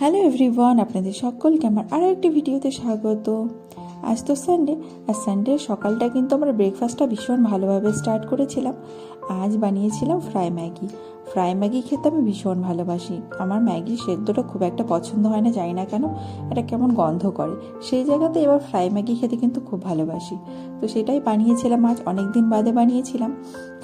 Hello everyone আপনাদের সকলকে আমার আরও একটি ভিডিওতে স্বাগত। আজ তো সানডে আর সানডে সকালটা কিন্তু আমার ব্রেকফাস্টটা ভীষণ ভালোভাবে স্টার্ট করেছিলাম। আজ বানিয়েছিলাম ফ্রাই ম্যাগি। ফ্রাই ম্যাগি খেতে আমি ভীষণ ভালোবাসি। আমার ম্যাগি সেদ্ধটা খুব একটা পছন্দ হয় না, জানি না কেন। এটা কেমন গন্ধ করে। সেই জায়গাতে এবার ফ্রাই ম্যাগি খেতে কিন্তু খুব ভালোবাসি। তো সেটাই বানিয়েছিলাম আজ অনেক দিন বাদে বানিয়েছিলাম।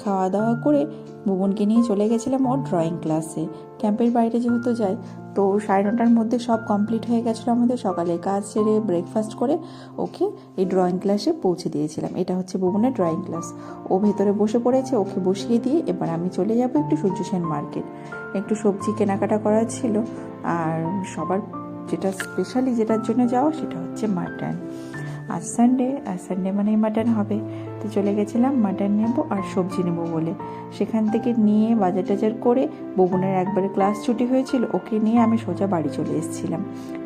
খাওয়া দাওয়া করে বুবনকে নিয়ে চলে গেছিলাম ওর ড্রয়িং ক্লাসে ক্যাম্পের বাইরে যেহেতু যাই তো সাড়ে নটার মধ্যে সব কমপ্লিট হয়ে গেছিল আমাদের সকালে কাজ সেরে ব্রেকফাস্ট করে ওকে এই ড্রয়িং ক্লাসে পৌঁছে দিয়েছিলাম। এটা হচ্ছে বুবনের ড্রয়িং ক্লাস ও ভেতরে বসে পড়েছে, ওকে বসিয়ে দিয়ে এবার আমি চলে যাব একটু সূর্য সেন মার্কেট একটু সবজি কেনাকাটা করার ছিল, আর সবার যেটা স্পেশালি যেটার জন্য যাওয়া সেটা হচ্ছে মাটন আজ সানডে আর সানডে মানেই মাটন হবে। তো চলে গেছিলাম মাটন নেব আর সবজি নেব বলে। সেখান থেকে নিয়ে বাজার টাজার করে ববুনের একবারে ক্লাস ছুটি হয়েছিল, ওকে নিয়ে আমি সোজা বাড়ি চলে এসেছিলাম।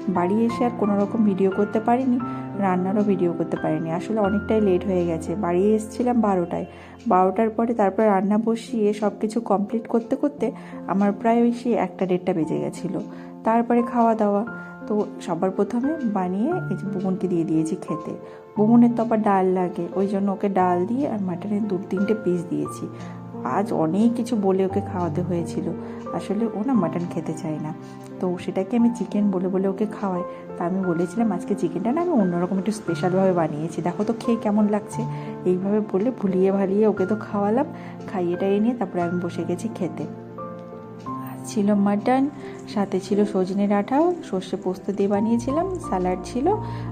বাড়ি এসে আর কোনো রকম ভিডিও করতে পারিনি, রান্নারও ভিডিও করতে পারিনি। আসলে অনেকটাই লেট হয়ে গেছে। বাড়ি এসেছিলাম বারোটায়। বারোটার পরে তারপর রান্না বসিয়ে সব কিছু কমপ্লিট করতে করতে আমার প্রায় ওই সেই একটা দেড়টা বেজে গেছিল। তারপরে খাওয়া দাওয়া। তো সবার প্রথমে বানিয়ে এই যে বুমনকে দিয়ে দিয়েছি খেতে। বুমনের তো আবার ডাল লাগে, ওই জন্য ওকে ডাল দিয়ে আর মাটনের দু তিনটে পিস দিয়েছি। আজ অনেক কিছু বলে ওকে খাওয়াতে হয়েছিল। আসলে ও না মাটন খেতে চায় না। তো সেটাকে আমি চিকেন বলে বলে ওকে খাওয়াই। তা আমি বলেছিলাম, আজকে চিকেনটা না আমি অন্যরকম একটু স্পেশালভাবে বানিয়েছি। দেখো তো খেয়ে কেমন লাগছে। এইভাবে বলে ভুলিয়ে ভালিয়ে ওকে তো খাওয়ালাম। খাইয়ে টাইয়ে নিয়ে তারপরে আমি বসে গেছি খেতে। ছিল মাটন, সাথে ছিল সজনে ডাঁটাও, সর্ষে পোস্ত দিয়ে বানিয়েছিলাম, স্যালাড ছিল,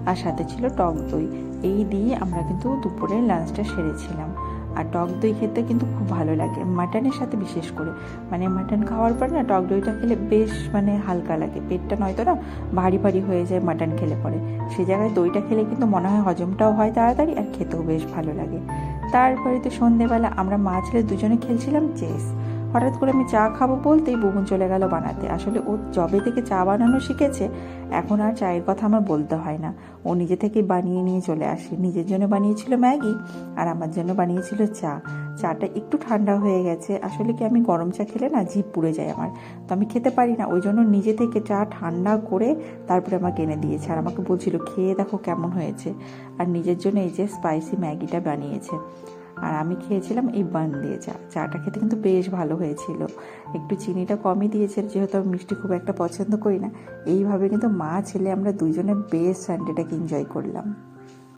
আর সাথে ছিল টক দই। এই দিয়ে আমরা কিন্তু দুপুরের লাঞ্চটা সেরেছিলাম। আর টক দই খেতে কিন্তু খুব ভালো লাগে, মাটনের সাথে বিশেষ করে। মানে মাটন খাওয়ার পর না, টক দইটা খেলে বেশ মানে হালকা লাগে, পেটটা নয়তো না ভারী ভারী হয়ে যায় মাটন খেলে পরে। সে জায়গায় দইটা খেলে কিন্তু মনে হয় হজমটাও হয় তাড়াতাড়ি আর খেতেও বেশ ভালো লাগে। তারপরে তো সন্ধেবেলা আমরা মা ছেলে দুজনে খেলছিলাম চেস। হঠাৎ করে আমি চা খাব বলতেই বুবুন চলে গেল বানাতে। আসলে ও জবে থেকে চা বানানো শিখেছে, এখন আর চায়ের কথা আমার বলতে হয় না। ও নিজে থেকে বানিয়ে নিয়ে চলে আসে। নিজের জন্য বানিয়েছিল ম্যাগি আর আমার জন্য বানিয়েছিল চা। চাটা একটু ঠান্ডা হয়ে গেছে। আসলে কি আমি গরম চা খেলে না জিভ পুড়ে যায় আমার? তো আমি খেতে পারি না। ওই জন্য নিজে থেকে চা ঠান্ডা করে তারপরে আমাকে এনে দিয়েছে আর আমাকে বলছিল, খেয়ে দেখো কেমন হয়েছে। আর নিজের জন্য এই যে স্পাইসি ম্যাগিটা বানিয়েছে। আর আমি খেয়েছিলাম এই বান দিয়ে চা। চাটা খেতে কিন্তু বেশ ভালো হয়েছিল। একটু চিনিটা কমই দিয়েছে, যেহেতু আমি মিষ্টি খুব একটা পছন্দ করি না। এইভাবে কিন্তু মা, ছেলে আমরা দুজনে বেশ সানডেটাকে এনজয় করলাম।